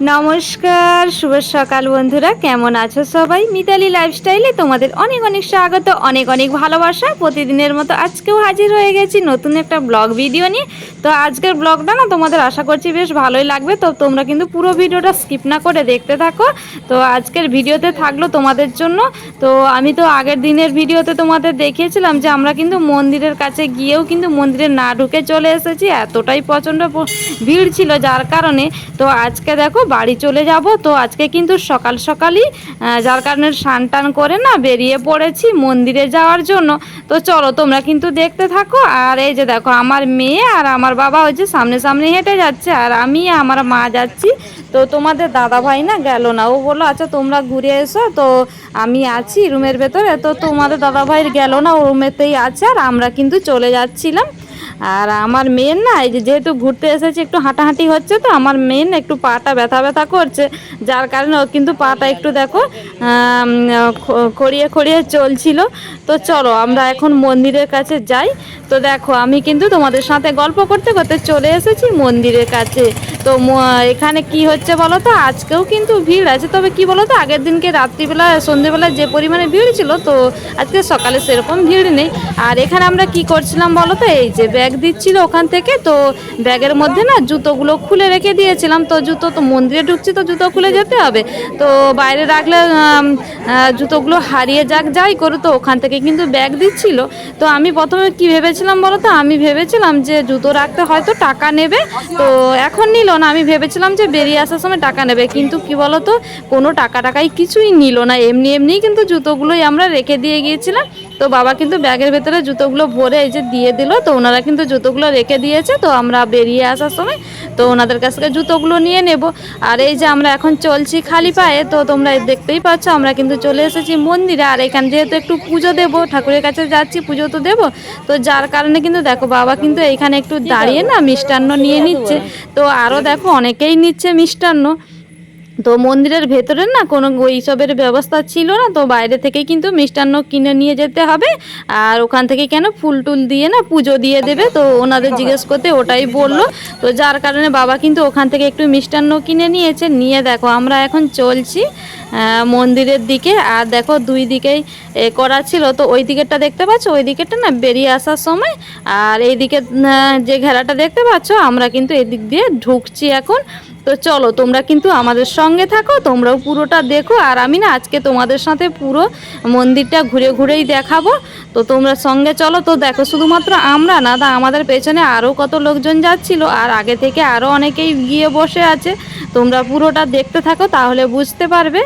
নমস্কার, শুভ সকাল বন্ধুরা। কেমন আছো সবাই? মিতালি লাইফস্টাইলে তোমাদের অনেক অনেক স্বাগত, অনেক অনেক ভালোবাসা। প্রতিদিনের মতো আজকেও হাজির হয়ে গেছি নতুন একটা ব্লগ ভিডিও নিয়ে। তো আজকের ব্লগটা না তোমাদের আশা করছি বেশ ভালোই লাগবে। তো তোমরা কিন্তু পুরো ভিডিওটা স্কিপ না করে দেখতে থাকো। তো আজকের ভিডিওতে থাকল তোমাদের জন্য। তো আমি তো আগের দিনের ভিডিওতে তোমাদের দেখিয়েছিলাম যে আমরা কিন্তু মন্দিরের কাছে গিয়েও কিন্তু মন্দিরে না ঢুকে চলে এসেছি। এতটাই প্রচণ্ড ভিড় ছিল যার কারণে। তো আজকে দেখো বাড়ি চলে যাব। তো আজকে কিন্তু সকাল সকালই যার কারণে স্নান টান করে না বেরিয়ে পড়েছি মন্দিরে যাওয়ার জন্য। তো চলো তোমরা কিন্তু দেখতে থাকো। আর এই যে দেখো, আমার মেয়ে আর আমার বাবা হচ্ছে সামনে সামনে হেঁটে যাচ্ছে। আর আমি আমার মা যাচ্ছি। তো তোমাদের দাদা ভাই না গেল না। ও বলল আচ্ছা তোমরা ঘুরে এসো। তো আমি আছি রুমের ভেতরে। তো তোমাদের দাদা ভাই গেল না, ও রুমেতেই আছে। আর আমরা কিন্তু চলে যাচ্ছিলাম। আর আমার মেয়ের না, এই যেহেতু ঘুরতে এসেছে, একটু হাঁটাহাঁটি হচ্ছে তো, আমার মেয়ের না একটু পাটা ব্যথা ব্যথা করছে, যার কারণে ও কিন্তু পাটা একটু দেখো খড়িয়ে খড়িয়ে চলছিল। তো চলো, আমরা এখন মন্দিরের কাছে যাই। তো দেখো, আমি কিন্তু তোমাদের সাথে গল্প করতে করতে চলে এসেছি মন্দিরের কাছে। তো এখানে কি হচ্ছে বলো তো? আজকেও কিন্তু ভিড় আছে, তবে কি বলো তো? আগের দিনকে রাত্রিবেলা, সন্ধেবেলা যে পরিমাণে ভিড় ছিল, তো আজকে সকালে সেরকম ভিড় নেই। আর এখানে আমরা কি করছিলাম বলো তো? এই যে ব্যাগ দিচ্ছিল ওখান থেকে, তো ব্যাগের মধ্যে না জুতোগুলো খুলে রেখে দিয়েছিলাম। তো জুতো তো মন্দিরে ঢুকছি, তো জুতো খুলে যেতে হবে। তো বাইরে রাখলে জুতোগুলো হারিয়ে যাক, যাই করো তো ওখান থেকে কিন্তু ব্যাগ দিচ্ছিল। তো আমি প্রথমে কি ভেবেছিলাম বলো তো? আমি ভেবেছিলাম যে জুতো রাখতে হয়তো টাকা নেবে, তো এখন নিল না। আমি ভেবেছিলাম যে বেরিয়ে আসার সময় টাকা নেবে, কিন্তু কি বলো তো? কোনো টাকা টাকাই কিছুই নিল না। এমনি এমনি কিন্তু জুতোগুলোই আমরা রেখে দিয়ে গিয়েছিলাম। তো বাবা কিন্তু ব্যাগের ভেতরে জুতোগুলো ভরে এই যে দিয়ে দিল, তো ওনারা কিন্তু জুতোগুলো রেখে দিয়েছে, তো আমরা বেরিয়ে আসার সময় তো ওনাদের কাছ থেকে জুতোগুলো নিয়ে নেব। আর এই যে আমরা এখন চলছি খালি পায়ে, তো তোমরা দেখতেই পাচ্ছ আমরা কিন্তু চলে এসেছি মন্দিরে। আর এখান যেহেতু একটু পুজো দেবো, ঠাকুরের কাছে যাচ্ছি, পুজো তো দেবো, তো যার কারণে কিন্তু দেখো বাবা কিন্তু এখানে একটু দাঁড়িয়ে না মিষ্টান্ন নিয়ে নিচ্ছে। তো আরও দেখো অনেকেই নিচ্ছে মিষ্টান্ন। তো মন্দিরের ভেতরে না কোনো ওইসবের ব্যবস্থা ছিল না, তো বাইরে থেকে কিন্তু মিষ্টান্ন কিনে নিয়ে যেতে হবে। আর ওখান থেকে কেন ফুল টুল দিয়ে না পুজো দিয়ে দেবে? তো ওনাদের জিজ্ঞেস করতে ওটাই বলল। তো যার কারণে বাবা কিন্তু ওখান থেকে একটু মিষ্টান্ন কিনে নিয়েছে। নিয়ে দেখো, আমরা এখন চলছি। মন্দিরের দিকে। আর দেখো দুই দিকেই করা ছিল। তো ওই দিকেরটা দেখতে পাচ্ছ? ওই দিকেরটা না বেরিয়ে আসার সময়। আর এই দিকে যে ঘেরাটা দেখতে পাচ্ছ, আমরা কিন্তু এদিক দিয়ে ঢুকছি এখন। তো চলো, তোমরা কিন্তু আমাদের সঙ্গে থাকো, তোমরাও পুরোটা দেখো। আর আমি না আজকে তোমাদের সাথে পুরো মন্দিরটা ঘুরে ঘুরেই দেখাবো। তো তোমরা সঙ্গে চলো। তো দেখো, শুধুমাত্র আমরা না তা আমাদের পেছনে আরও কত লোকজন যাচ্ছিল। আর আগে থেকে আরও অনেকেই গিয়ে বসে আছে। তোমরা পুরোটা দেখতে থাকো, তাহলে বুঝতে পারবে।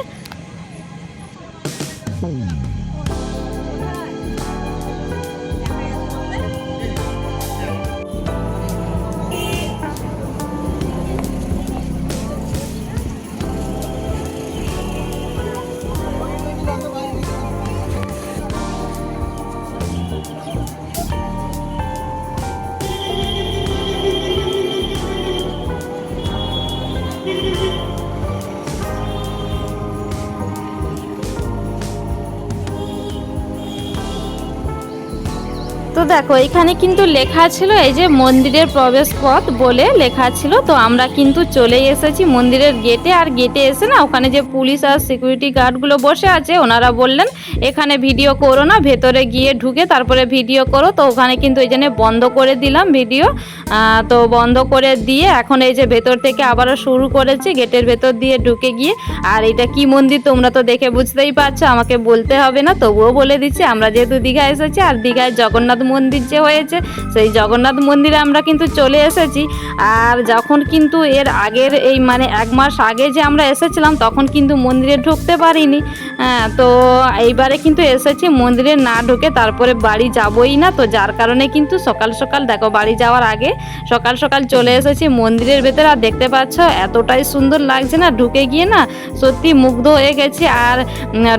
দেখো, এখানে কিন্তু লেখা ছিল এই যে মন্দিরের প্রবেশ পথ বলে লেখা ছিল। তো আমরা কিন্তু চলে এসেছি মন্দিরের গেটে। আর গেটে এসে না, ওখানে যে পুলিশ আর সিকিউরিটি গার্ডগুলো বসে আছে, ওনারা বললেন, এখানে ভিডিও করো না, ভেতরে গিয়ে ঢুকে তারপরে ভিডিও করো। তো ওখানে কিন্তু এই জন্য বন্ধ করে দিলাম ভিডিও তো বন্ধ করে দিয়ে এখন এই যে ভেতর থেকে আবারও শুরু করেছি গেটের ভেতর দিয়ে ঢুকে গিয়ে। আর এটা কি মন্দির তোমরা তো দেখে বুঝতেই পারছ আমাকে বলতে হবে না তবুও বলে দিচ্ছি আমরা যেহেতু দীঘা এসেছি আর দীঘায় জগন্নাথ মন্দির যে হয়েছে সেই জগন্নাথ মন্দিরে আমরা কিন্তু চলে এসেছি। আর যখন কিন্তু এর আগের এই মানে এক মাস আগে যে আমরা এসেছিলাম তখন কিন্তু মন্দিরে ঢুকতে পারিনি। হ্যাঁ, তো এইবারে কিন্তু এসেছি মন্দিরে না ঢুকে তারপরে বাড়ি যাবই না তো যার কারণে কিন্তু সকাল সকাল দেখো বাড়ি যাওয়ার আগে সকাল সকাল চলে এসেছি মন্দিরের ভেতরে। আর দেখতে পাচ্ছ এতটাই সুন্দর লাগছে না ঢুকে গিয়ে না সত্যি মুগ্ধ হয়ে গেছি। আর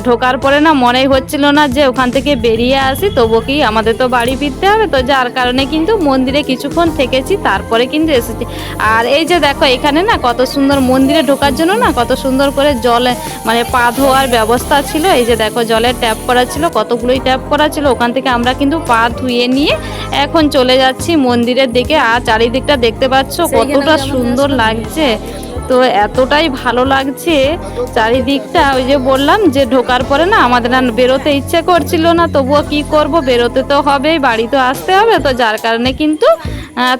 ঢোকার পরে না মনেই হচ্ছিল না যে ওখান থেকে বেরিয়ে আসি তবু কি আমাদের তো বাড়ি ফিরতে হবে। তো যার কারণে কিন্তু মন্দিরে কিছুক্ষণ থেকেছি তারপরে কিন্তু এসেছি। আর এই যে দেখো এখানে না কত সুন্দর মন্দিরে ঢোকার জন্য না কত সুন্দর করে জলে মানে পা ধোয়ার ব্যবস্থা ছিল। এই যে দেখো জলের ট্যাপ করা ছিল কতগুলোই ট্যাপ করা ছিল। ওখান থেকে আমরা কিন্তু পা ধুয়ে নিয়ে এখন চলে যাচ্ছি মন্দিরের দিকে। আর চারিদিকটা দেখতে পাচ্ছ কতটা সুন্দর লাগছে। তো এতটাই ভালো লাগছে চারিদিকটা ওই যে বললাম যে ঢোকার পরে না আমাদের আর বেরোতে ইচ্ছে করছিল না তবুও কি করব? বেরোতে তো হবেই বাড়ি তো আসতে হবে তো যার কারণে কিন্তু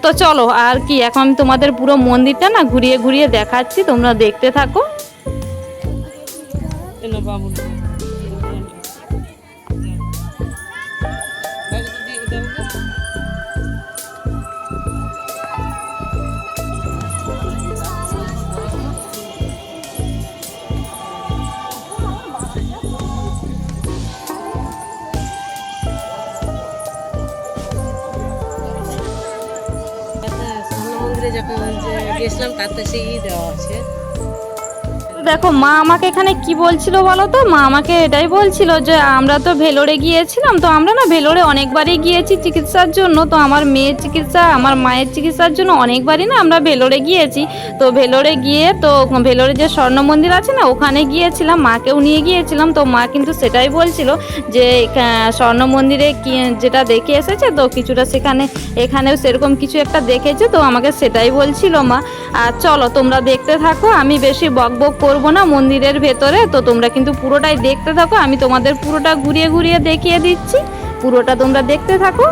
তো চলো আর কি এখন আমি তোমাদের পুরো মন্দিরটা না ঘুরিয়ে ঘুরিয়ে দেখাচ্ছি তোমরা দেখতে থাকো। স্বর্ণ যখন গেছিলাম তার তো সেই দেওয়া আছে দেখো, মা আমাকে এখানে কি বলছিল বলো তো? মা আমাকে এটাই বলছিল যে, আমরা তো ভেলোরে গিয়েছিলাম, তো আমরা না ভেলোরে অনেকবারই গিয়েছি চিকিৎসার জন্য, তো আমার মেয়ের চিকিৎসা, আমার মায়ের চিকিৎসার জন্য অনেকবারই না আমরা ভেলোরে গিয়েছি। তো ভেলোরে গিয়ে, তো ভেলোরে যে স্বর্ণ মন্দির আছে না, ওখানে গিয়েছিলাম, মাকেও নিয়ে গিয়েছিলাম, তো মা কিন্তু সেটাই বলছিল যে স্বর্ণ মন্দিরে যেটা দেখে এসেছে, তো কিছুটা সেখানে, এখানেও সেরকম কিছু একটা দেখেছে, তো আমাকে সেটাই বলছিল মা। আর চলো, তোমরা দেখতে থাকো, আমি বেশি বক বক করব না, মন্দিরের ভেতরে। তো তোমরা কিন্তু পুরোটাই দেখতে থাকো। আমি তোমাদের পুরোটা ঘুরিয়ে ঘুরিয়ে দেখিয়ে দিচ্ছি। পুরোটা তোমরা দেখতে থাকো।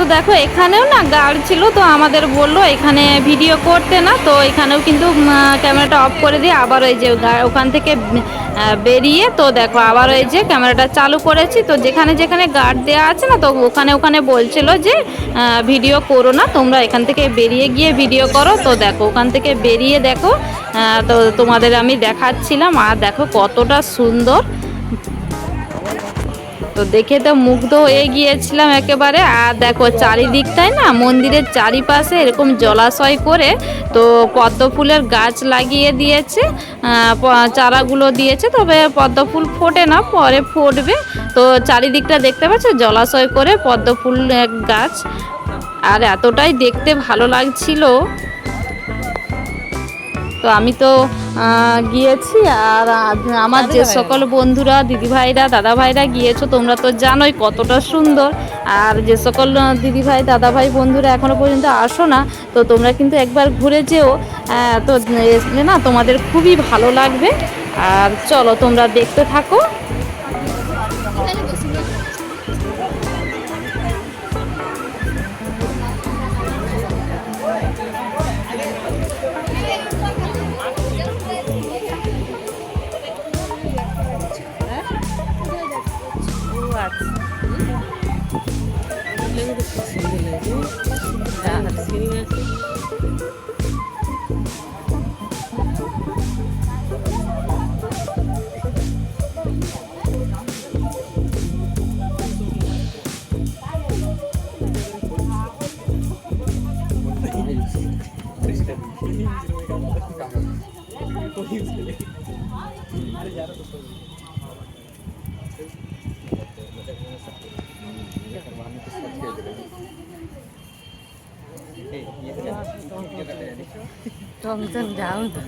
তো দেখো, এখানেও না গার্ড ছিল, তো আমাদের বলল এখানে ভিডিও করতে না, তো এখানেও কিন্তু ক্যামেরাটা অফ করে দিয়ে আবার ওই যে ওখান থেকে বেরিয়ে, তো দেখো আবার ওই যে ক্যামেরাটা চালু করেছি, তো যেখানে যেখানে গার্ড দেওয়া আছে না, তো ওখানে ওখানে বলছিল যে ভিডিও করো না, তোমরা এখান থেকে বেরিয়ে গিয়ে ভিডিও করো, তো দেখো, ওখান থেকে বেরিয়ে দেখো তো তোমাদের আমি দেখাচ্ছিলাম, আর দেখো কতটা সুন্দর তো দেখে তো মুগ্ধ হয়ে গিয়েছিলাম একেবারে। আর দেখো চারিদিকটায় না, মন্দিরের চারিপাশে এরকম জলাশয় করে তো পদ্ম ফুলের গাছ লাগিয়ে দিয়েছে চারাগুলো দিয়েছে, তবে পদ্ম ফুল ফোটে না, পরে ফুটবে। তো চারিদিকটা দেখতে পাচ্ছ, জলাশয় করে পদ্ম ফুল গাছ। আর এতটাই দেখতে ভালো লাগছিল। তো আমি তো গিয়েছি আর আমার যে সকল বন্ধুরা দিদিভাইরা দাদাভাইরা গিয়েছো তোমরা তো জানোই কতটা সুন্দর। আর যে সকল দিদিভাই দাদাভাই বন্ধুরা এখনও পর্যন্ত আসো না তো তোমরা কিন্তু একবার ঘুরে যেও। তো না তোমাদের খুবই ভালো লাগবে। আর চলো তোমরা দেখতে থাকো। ও আচ্ছা এগুলো কিন্তু খুব সুন্দর লাগে আর সিঁড়ি আছে টমটম যাও না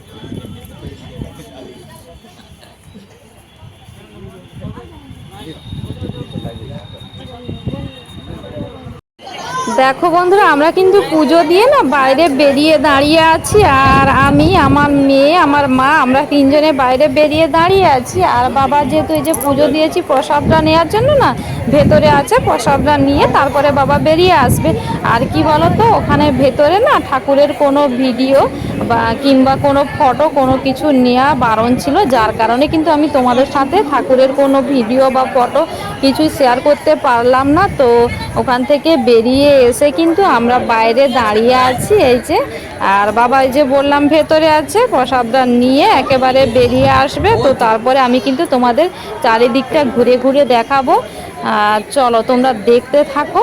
দেখো বন্ধুরা, আমরা কিন্তু পুজো দিয়ে না বাইরে বেরিয়ে দাঁড়িয়ে আছি, আর আমি, আমার মেয়ে, আমার মা, আমরা তিনজনে বাইরে বেরিয়ে দাঁড়িয়ে আছি। আর বাবা যেহেতু এই যে পুজো দিয়েছি প্রসাদটা নেওয়ার জন্য না, ভেতরে আছে প্রসাদটা নিয়ে তারপরে বাবা বেরিয়ে আসবে। আর কি বলো তো ওখানে ভেতরে না ঠাকুরের কোনো ভিডিও বা কিংবা কোনো ফটো কোনো কিছু নেওয়া বারণ ছিল, যার কারণে কিন্তু আমি তোমাদের সাথে ঠাকুরের কোনো ভিডিও বা ফটো কিছু শেয়ার করতে পারলাম না। তো ওখান থেকে বেরিয়ে এসে কিন্তু আমরা বাইরে দাঁড়িয়ে আছি, এই যে। আর বাবা এই যে বললাম ভেতরে আছে, প্রসাদটা নিয়ে একেবারে বেরিয়ে আসবে। তো তারপরে আমি কিন্তু তোমাদের চারিদিকটা ঘুরে ঘুরে দেখাবো। আর চলো তোমরা দেখতে থাকো।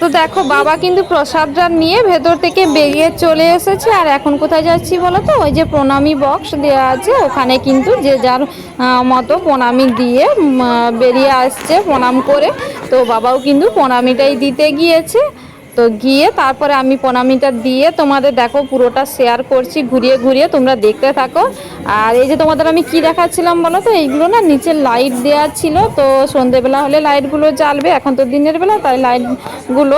তো দেখো, বাবা কিন্তু প্রসাদটা নিয়ে ভেতর থেকে বেরিয়ে চলে এসেছে। আর এখন কোথায় যাচ্ছি বলো তো? ওই যে প্রণামী বক্স দেওয়া আছে, ওখানে কিন্তু যে যার মতো প্রণামী দিয়ে বেরিয়ে আসছে প্রণাম করে। তো বাবাও কিন্তু প্রণামীটাই দিতে গিয়েছে। তো গিয়ে তারপরে আমি প্রণামীটা দিয়ে তোমাদের দেখো পুরোটা শেয়ার করছি, ঘুরিয়ে ঘুরিয়ে তোমরা দেখতে থাকো। আর এই যে তোমাদের আমি কি দেখাচ্ছিলাম বলো তো, এইগুলো না নিচে লাইট দেওয়া ছিল, তো সন্ধেবেলা হলে লাইটগুলো জ্বালবে, এখন তো দিনের বেলা, তাই লাইটগুলো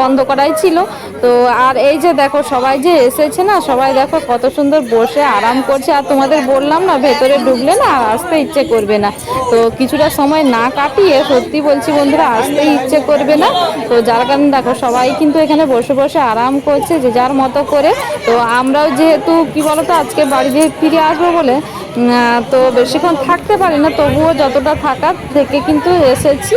বন্ধ করাই ছিল। তো আর এই যে দেখো সবাই যে এসেছে না, সবাই দেখো কত সুন্দর বসে আরাম করছে। আর তোমাদের বললাম না, ভেতরে ঢুকলে না আর আসতে ইচ্ছে করবে না। তো কিছুটা সময় না কাটিয়ে সত্যি বলছি বন্ধুরা, আসতে ইচ্ছে করবে না। তো যার কারণে দেখো সবাই কিন্তু এখানে বসে বসে আরাম করছে যে যার মতো করে। তো আমরাও যেহেতু কি বলতো আজকে বাড়ি দিয়ে ফিরে আসব বলে তো বেশিক্ষণ থাকতে পারি না তবুও যতটা থাকার থেকে কিন্তু এসেছি।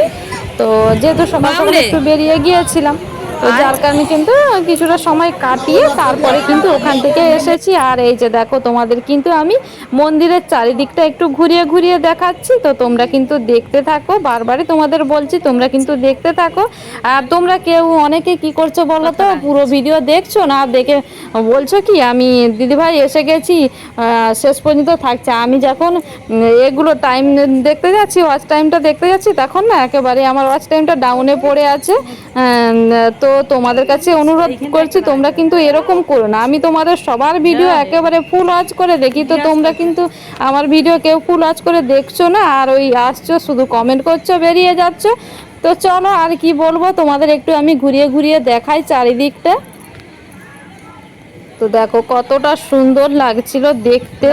তো যেহেতু সবাই সকাল একটু বেরিয়ে গিয়েছিলাম। তো যার কারণে কিন্তু কিছুটা সময় কাটিয়ে তারপরে কিন্তু ওখান থেকে এসেছি। আর এই যে দেখো তোমাদের কিন্তু আমি মন্দিরের চারিদিকটা একটু ঘুরিয়ে ঘুরিয়ে দেখাচ্ছি। তো তোমরা কিন্তু দেখতে থাকো বারবারই তোমাদের বলছি তোমরা কিন্তু দেখতে থাকো। আর তোমরা কেউ অনেকে কি করছ বলো তো? পুরো ভিডিও দেখছ না? দেখে বলছো কি আমি দিদিভাই এসে গেছি শেষ পর্যন্ত থাকছে। আমি যখন এগুলো টাইম দেখতে যাচ্ছি ওয়াচ টাইমটা দেখতে যাচ্ছি তখন না একেবারে আমার ওয়াচ টাইমটা ডাউনে পড়ে আছে। তো তোমাদের কাছে অনুরোধ করছি তোমরা কিন্তু এরকম করো না। আমি তোমাদের সবার ভিডিও একেবারে ফুল ওয়াচ করে দেখি তো তোমরা কিন্তু আমার ভিডিও কেউ ফুল ওয়াচ করে দেখছ না আর ওই আসছো শুধু কমেন্ট করছ বেরিয়ে যাচ্ছ। তো চলো আর কি বলব তোমাদের একটু আমি ঘুরিয়ে ঘুরিয়ে দেখাই চারিদিকটা। তো দেখো কতটা সুন্দর লাগছিল দেখতে।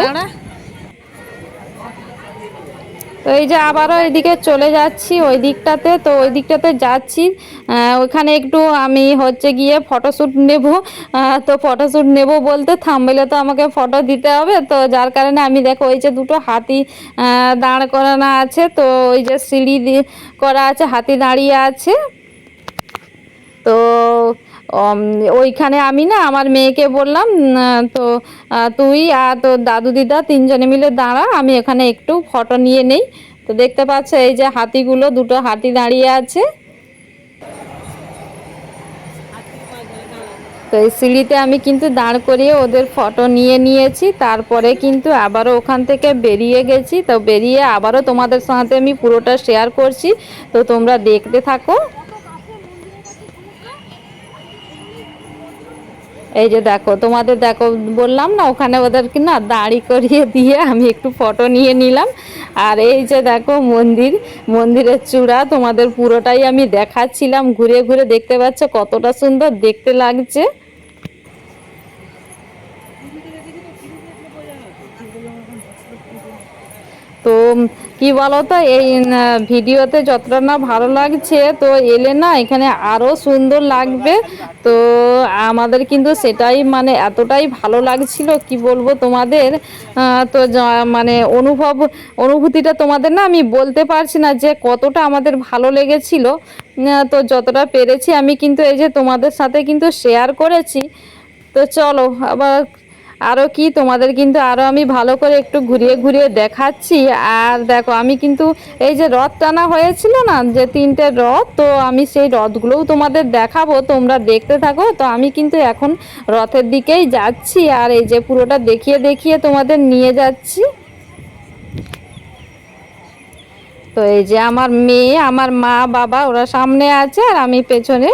তো এই যে আবারও এদিকে চলে যাচ্ছি ওই দিকটাতে তো ওই দিকটাতে যাচ্ছি। আহ, ওইখানে একটু আমি হচ্ছে গিয়ে ফটোশ্যুট নেব। তো ফটোশ্যুট নেব বলতে থামবেলে তো আমাকে ফটো দিতে হবে। তো যার কারণে আমি দেখো ওই যে দুটো হাতি দাঁড় করানো আছে তো ওই যে সিঁড়ি করা আছে হাতি দাঁড়িয়ে আছে। তো ওইখানে আমি না আমার মেয়েকে বললাম তো তুই আর তোর দাদু দিদা তিনজনে মিলে দাঁড়া, আমি এখানে একটু ফটো নিয়ে নেই। তো দেখতে পাচ্ছ এই যে হাতিগুলো, দুটো হাতি দাঁড়িয়ে আছে। তো এই সিঁড়িতে আমি কিন্তু দাঁড় করিয়ে ওদের ফটো নিয়ে নিয়েছি, তারপরে কিন্তু আবারও ওখান থেকে বেরিয়ে গেছি। তো বেরিয়ে আবারও তোমাদের সাথে আমি পুরোটা শেয়ার করছি। তো তোমরা দেখতে থাকো। এই যে দেখো, তোমাদের দেখো, বললাম না, ওখানে ওদেরকে না দাঁড়ি করিয়ে দিয়ে আমি একটু ফটো নিয়ে নিলাম। আর এই যে দেখো মন্দির, মন্দিরের চূড়া, তোমাদের পুরোটাই আমি দেখাচ্ছিলাম, ঘুরে ঘুরে দেখতে পাচ্ছ, কতটা সুন্দর দেখতে লাগছে। তো কি বলতো, এই ভিডিওতে যতটা না ভালো লাগছে, তো এলে না এখানে আরও সুন্দর লাগবে। তো আমাদের কিন্তু সেটাই মানে এতটাই ভালো লাগছিল, কি বলব তোমাদের? তো মানে অনুভব, অনুভূতিটা তোমাদের না আমি বলতে পারছি না যে কতটা আমাদের ভালো লেগেছিল। তো যতটা পেরেছি আমি কিন্তু এই যে তোমাদের সাথে কিন্তু শেয়ার করেছি। তো চলো, আবার আরও কি, তোমাদের কিন্তু আরও আমি ভালো করে একটু ঘুরিয়ে ঘুরিয়ে দেখাচ্ছি। আর দেখো, আমি কিন্তু এই যে রথ টানা হয়েছিল না, যে তিনটে রথ, তো আমি সেই রথগুলোও তোমাদের দেখাবো, তোমরা দেখতে থাকো। তো আমি কিন্তু এখন রথের দিকেই যাচ্ছি, আর এই যে পুরোটা দেখিয়ে দেখিয়ে তোমাদের নিয়ে যাচ্ছি। তো এই যে আমার মেয়ে, আমার মা, বাবা, ওরা সামনে আছে, আর আমি পেছনে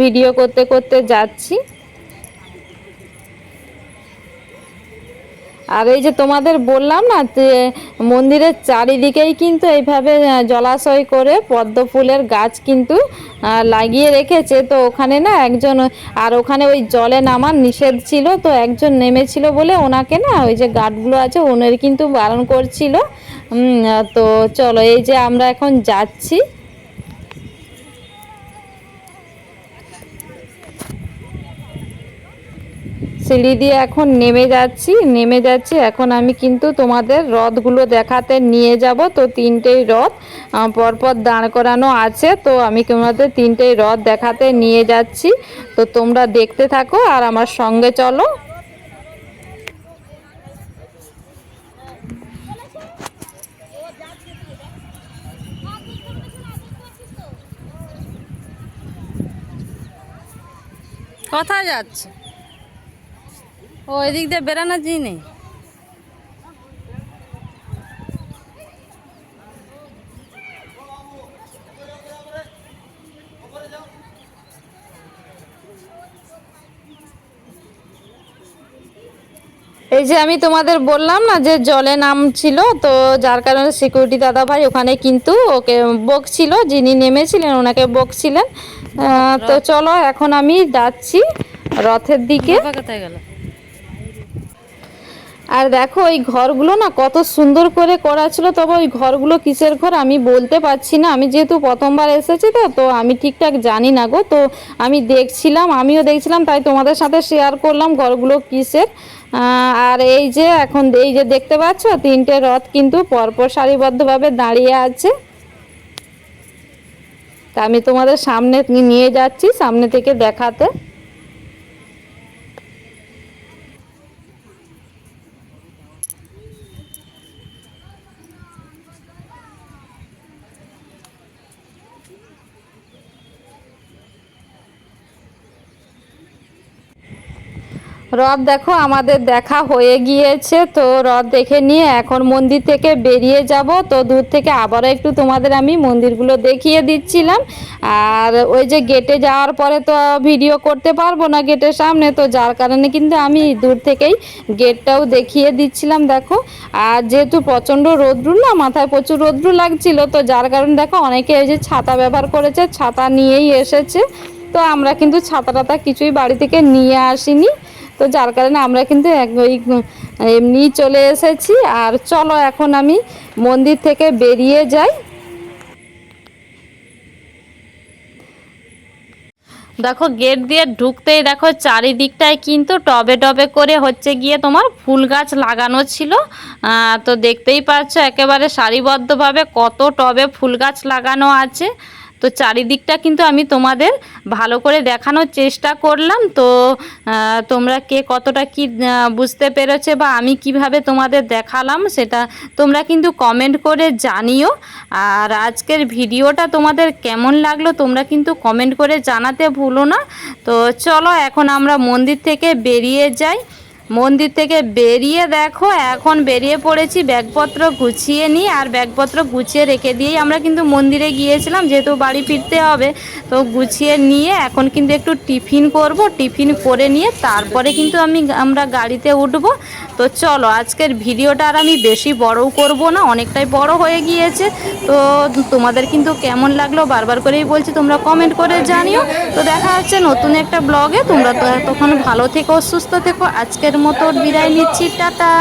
ভিডিও করতে করতে যাচ্ছি। আর এই যে তোমাদের বললাম না যে মন্দিরের চারিদিকেই কিন্তু এইভাবে জলাশয় করে পদ্ম ফুলের গাছ কিন্তু লাগিয়ে রেখেছে। তো ওখানে না একজন, আর ওখানে ওই জলে নামার নিষেধ ছিল, তো একজন নেমেছিল বলে ওনাকে না ওই যে গার্ডগুলো আছে ওনার কিন্তু বারণ করছিল। তো চলো এই যে আমরা এখন যাচ্ছি। সিঁড়ি দিয়ে এখন নেমে যাচ্ছি নেমে যাচ্ছি। এখন আমি কিন্তু তোমাদের রথগুলো দেখাতে নিয়ে যাব, তো তিনটেই রথ পরপর দাঁড় করানো আছে, তো আমি তোমাদের তিনটেই রথ দেখাতে নিয়ে যাচ্ছি। তো তোমরা দেখতে থাকো আর আমার সঙ্গে চলো। কথা যাচ্ছে? ও এদিক দিয়ে বেরানো জি নেই এই যে আমি তোমাদের বললাম না যে জলে নাম ছিল তো যার কারণে সিকিউরিটি দাদা ভাই ওখানে কিন্তু ওকে বকছিল যিনি নেমেছিলেন ওনাকে বকছিলেন। তো চলো এখন আমি যাচ্ছি রথের দিকে। কোথায় গেল? আর দেখো ওই ঘরগুলো না কত সুন্দর করে করা ছিল, তবে ওই ঘরগুলো কিসের ঘর আমি বলতে পারছি না। আমি যেহেতু প্রথমবার এসেছি তো তো আমি ঠিকঠাক জানি না গো। তো আমি দেখছিলাম, আমিও দেখছিলাম, তাই তোমাদের সাথে শেয়ার করলাম ঘরগুলো কিসের। আর এই যে এখন এই যে দেখতে পাচ্ছ, তিনটে রথ কিন্তু পরপর সারিবদ্ধভাবে দাঁড়িয়ে আছে। তা আমি তোমাদের সামনে নিয়ে যাচ্ছি, সামনে থেকে দেখাতে। রথ দেখো, আমাদের দেখা হয়ে গিয়েছে। তো রথ দেখে নিয়ে এখন মন্দির থেকে বেরিয়ে যাব। তো দূর থেকে আবারও একটু তোমাদের আমি মন্দিরগুলো দেখিয়ে দিচ্ছিলাম। আর ওই যে গেটে যাওয়ার পরে তো ভিডিও করতে পারব না গেটের সামনে। তো যার কারণে কিন্তু আমি দূর থেকেই গেটটাও দেখিয়ে দিচ্ছিলাম, দেখো। আর যেহেতু প্রচণ্ড রোদ্রু না, মাথায় প্রচুর রোদ্রু লাগছিল, তো যার কারণে দেখো, অনেকে ওই যে ছাতা ব্যবহার করেছে, ছাতা নিয়েই এসেছে। তো আমরা কিন্তু ছাতা টাতা কিছুই বাড়ি থেকে নিয়ে আসিনি। তো যার কারণে আমরা কিন্তু ওই, এমনি চলে এসেছি। আর চলো এখন আমি মন্দির থেকে বেরিয়ে যাই। দেখো, গেট দিয়ে ঢুকতেই দেখো, চারিদিকটায় কিন্তু টবে টবে করে হচ্ছে গিয়ে তোমার ফুল গাছ লাগানো ছিল। তো দেখতেই পাচ্ছ, একেবারে সারিবদ্ধভাবে কত টবে ফুল গাছ লাগানো আছে। তো চারিদিকটা কিন্তু আমি তোমাদের ভালো করে দেখানোর চেষ্টা করলাম। তো তোমরা কে কতটা কি বুঝতে পেরেছে বা আমি কীভাবে তোমাদের দেখালাম সেটা তোমরা কিন্তু কমেন্ট করে জানিও। আর আজকের ভিডিওটা তোমাদের কেমন লাগল তোমরা কিন্তু কমেন্ট করে জানাতে ভুলো না। তো চলো এখন আমরা মন্দির থেকে বেরিয়ে যাই। মন্দির থেকে বেরিয়ে দেখো, এখন বেরিয়ে পড়েছি, ব্যাগপত্র গুছিয়ে নিই আর ব্যাগপত্র গুছিয়ে রেখে দিয়েই আমরা কিন্তু মন্দিরে গিয়েছিলাম, যেহেতু বাড়ি ফিরতে হবে, তো গুছিয়ে নিয়ে এখন কিন্তু একটু টিফিন করব, টিফিন করে নিয়ে তারপরে কিন্তু আমি, আমরা গাড়িতে উঠব তো চলো, আজকের ভিডিওটা আর আমি বেশি বড়ও করব না, অনেকটাই বড় হয়ে গিয়েছে। তো তোমাদের কিন্তু কেমন লাগল বারবার করেই বলছি, তোমরা কমেন্ট করে জানিও। তো দেখা হচ্ছে নতুন একটা ব্লগে তোমরা তো তখন ভালো থেকো, সুস্থ থেকো, আজকের মতো বিদায় নিচ্ছি, টাটা।